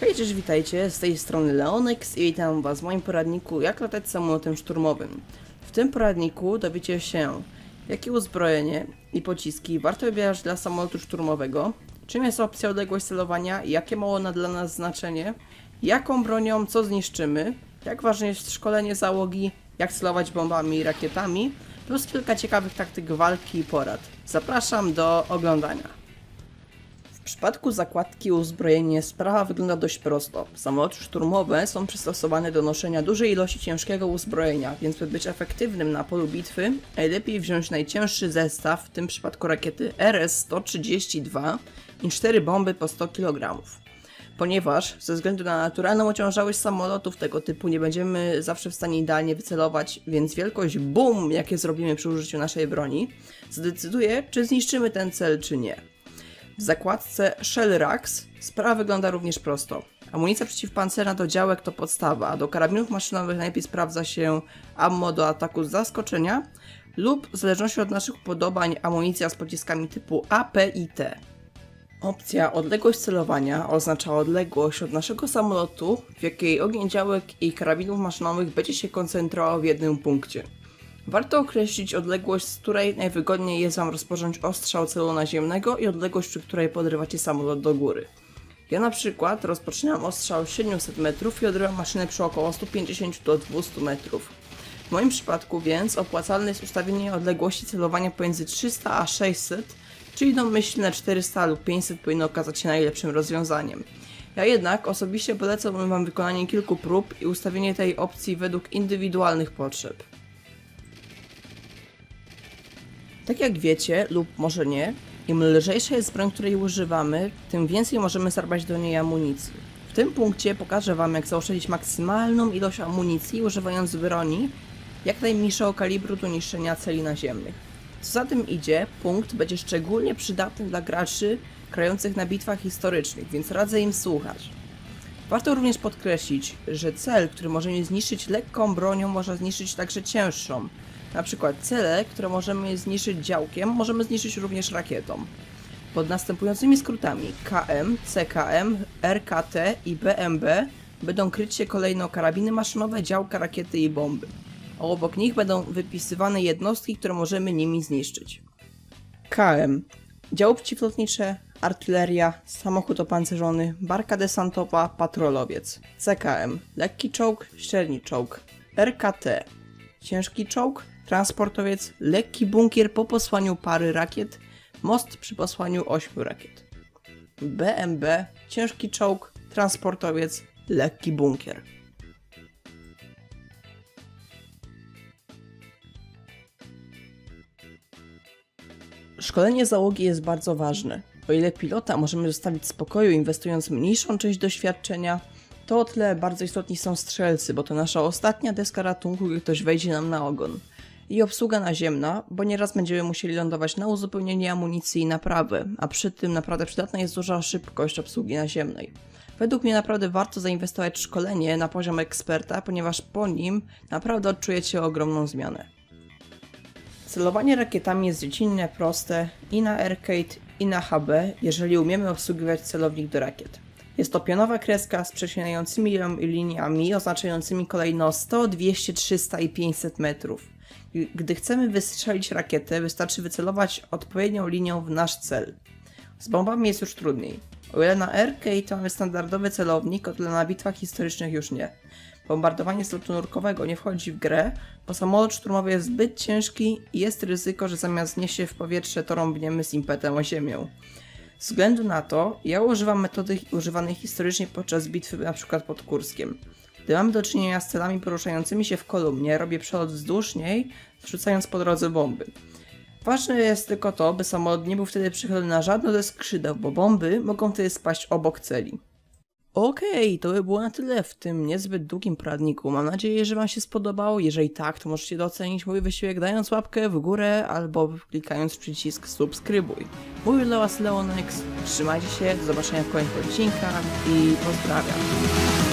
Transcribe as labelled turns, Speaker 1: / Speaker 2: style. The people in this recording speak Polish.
Speaker 1: Hej, cześć, witajcie, z tej strony Leonex i witam was w moim poradniku jak latać samolotem szturmowym. W tym poradniku dowiecie się, jakie uzbrojenie i pociski warto wybierać dla samolotu szturmowego, czym jest opcja odległość celowania, jakie ma ona dla nas znaczenie, jaką bronią co zniszczymy, jak ważne jest szkolenie załogi, jak celować bombami i rakietami, plus kilka ciekawych taktyk walki i porad. Zapraszam do oglądania. W przypadku zakładki uzbrojenie sprawa wygląda dość prosto. Samoloty szturmowe są przystosowane do noszenia dużej ilości ciężkiego uzbrojenia, więc by być efektywnym na polu bitwy, najlepiej wziąć najcięższy zestaw, w tym przypadku rakiety RS-132 i 4 bomby po 100 kg. Ponieważ ze względu na naturalną ociążałość samolotów tego typu nie będziemy zawsze w stanie idealnie wycelować, więc wielkość BUM, jakie zrobimy przy użyciu naszej broni, zdecyduje, czy zniszczymy ten cel, czy nie. W zakładce Shell Racks sprawa wygląda również prosto. Amunicja przeciwpancerna do działek to podstawa, a do karabinów maszynowych najlepiej sprawdza się ammo do ataku z zaskoczenia lub w zależności od naszych upodobań amunicja z pociskami typu AP i T. Opcja odległość celowania oznacza odległość od naszego samolotu, w jakiej ogień działek i karabinów maszynowych będzie się koncentrował w jednym punkcie. Warto określić odległość, z której najwygodniej jest Wam rozpocząć ostrzał celu naziemnego i odległość, przy której podrywacie samolot do góry. Ja na przykład rozpoczynam ostrzał 700 metrów i odrywam maszynę przy około 150 do 200 metrów. W moim przypadku więc opłacalne jest ustawienie odległości celowania pomiędzy 300 a 600, czyli domyślne 400 lub 500 powinno okazać się najlepszym rozwiązaniem. Ja jednak osobiście polecałbym Wam wykonanie kilku prób i ustawienie tej opcji według indywidualnych potrzeb. Tak jak wiecie, lub może nie, im lżejsza jest broń, której używamy, tym więcej możemy zarbać do niej amunicji. W tym punkcie pokażę Wam, jak zaoszczędzić maksymalną ilość amunicji, używając broni jak najmniejszego kalibru do niszczenia celi naziemnych. Co za tym idzie, punkt będzie szczególnie przydatny dla graczy grających na bitwach historycznych, więc radzę im słuchać. Warto również podkreślić, że cel, który możemy zniszczyć lekką bronią, można zniszczyć także cięższą. Na przykład cele, które możemy zniszczyć działkiem, możemy zniszczyć również rakietą. Pod następującymi skrótami KM, CKM, RKT i BMB będą kryć się kolejno karabiny maszynowe, działka, rakiety i bomby. A obok nich będą wypisywane jednostki, które możemy nimi zniszczyć. KM Działo przeciwlotnicze, artyleria, samochód opancerzony, barka desantowa, patrolowiec. CKM Lekki czołg, średni czołg. RKT Ciężki czołg, transportowiec, lekki bunkier po posłaniu pary rakiet, most przy posłaniu ośmiu rakiet. BMB, ciężki czołg, transportowiec, lekki bunkier. Szkolenie załogi jest bardzo ważne. O ile pilota możemy zostawić spokoju, inwestując mniejszą część doświadczenia, to o tyle bardzo istotni są strzelcy, bo to nasza ostatnia deska ratunku, gdy ktoś wejdzie nam na ogon. I obsługa naziemna, bo nieraz będziemy musieli lądować na uzupełnienie amunicji i naprawy, a przy tym naprawdę przydatna jest duża szybkość obsługi naziemnej. Według mnie naprawdę warto zainwestować w szkolenie na poziom eksperta, ponieważ po nim naprawdę odczujecie ogromną zmianę. Celowanie rakietami jest dziecinne, proste i na arcade, i na HB, jeżeli umiemy obsługiwać celownik do rakiet. Jest to pionowa kreska z przecinającymi ją liniami oznaczającymi kolejno 100, 200, 300 i 500 metrów. Gdy chcemy wystrzelić rakietę, wystarczy wycelować odpowiednią linią w nasz cel. Z bombami jest już trudniej. O ile na arcade mamy standardowy celownik, o tyle na bitwach historycznych już nie. Bombardowanie z lotu nurkowego nie wchodzi w grę, bo samolot szturmowy jest zbyt ciężki i jest ryzyko, że zamiast znieść się w powietrze, to rąbniemy z impetem o ziemię. Z względu na to, ja używam metody używanej historycznie podczas bitwy np. pod Kurskiem. Gdy mamy do czynienia z celami poruszającymi się w kolumnie, robię przelot wzdłuż niej, zrzucając po drodze bomby. Ważne jest tylko to, by samolot nie był wtedy przychylony na żadne ze skrzydeł, bo bomby mogą wtedy spaść obok celi. Okej, to by było na tyle w tym niezbyt długim poradniku. Mam nadzieję, że Wam się spodobało. Jeżeli tak, to możecie docenić mój wysiłek dając łapkę w górę albo klikając przycisk subskrybuj. Mówił dla Was Leonex, trzymajcie się, do zobaczenia w kolejnych odcinkach i pozdrawiam.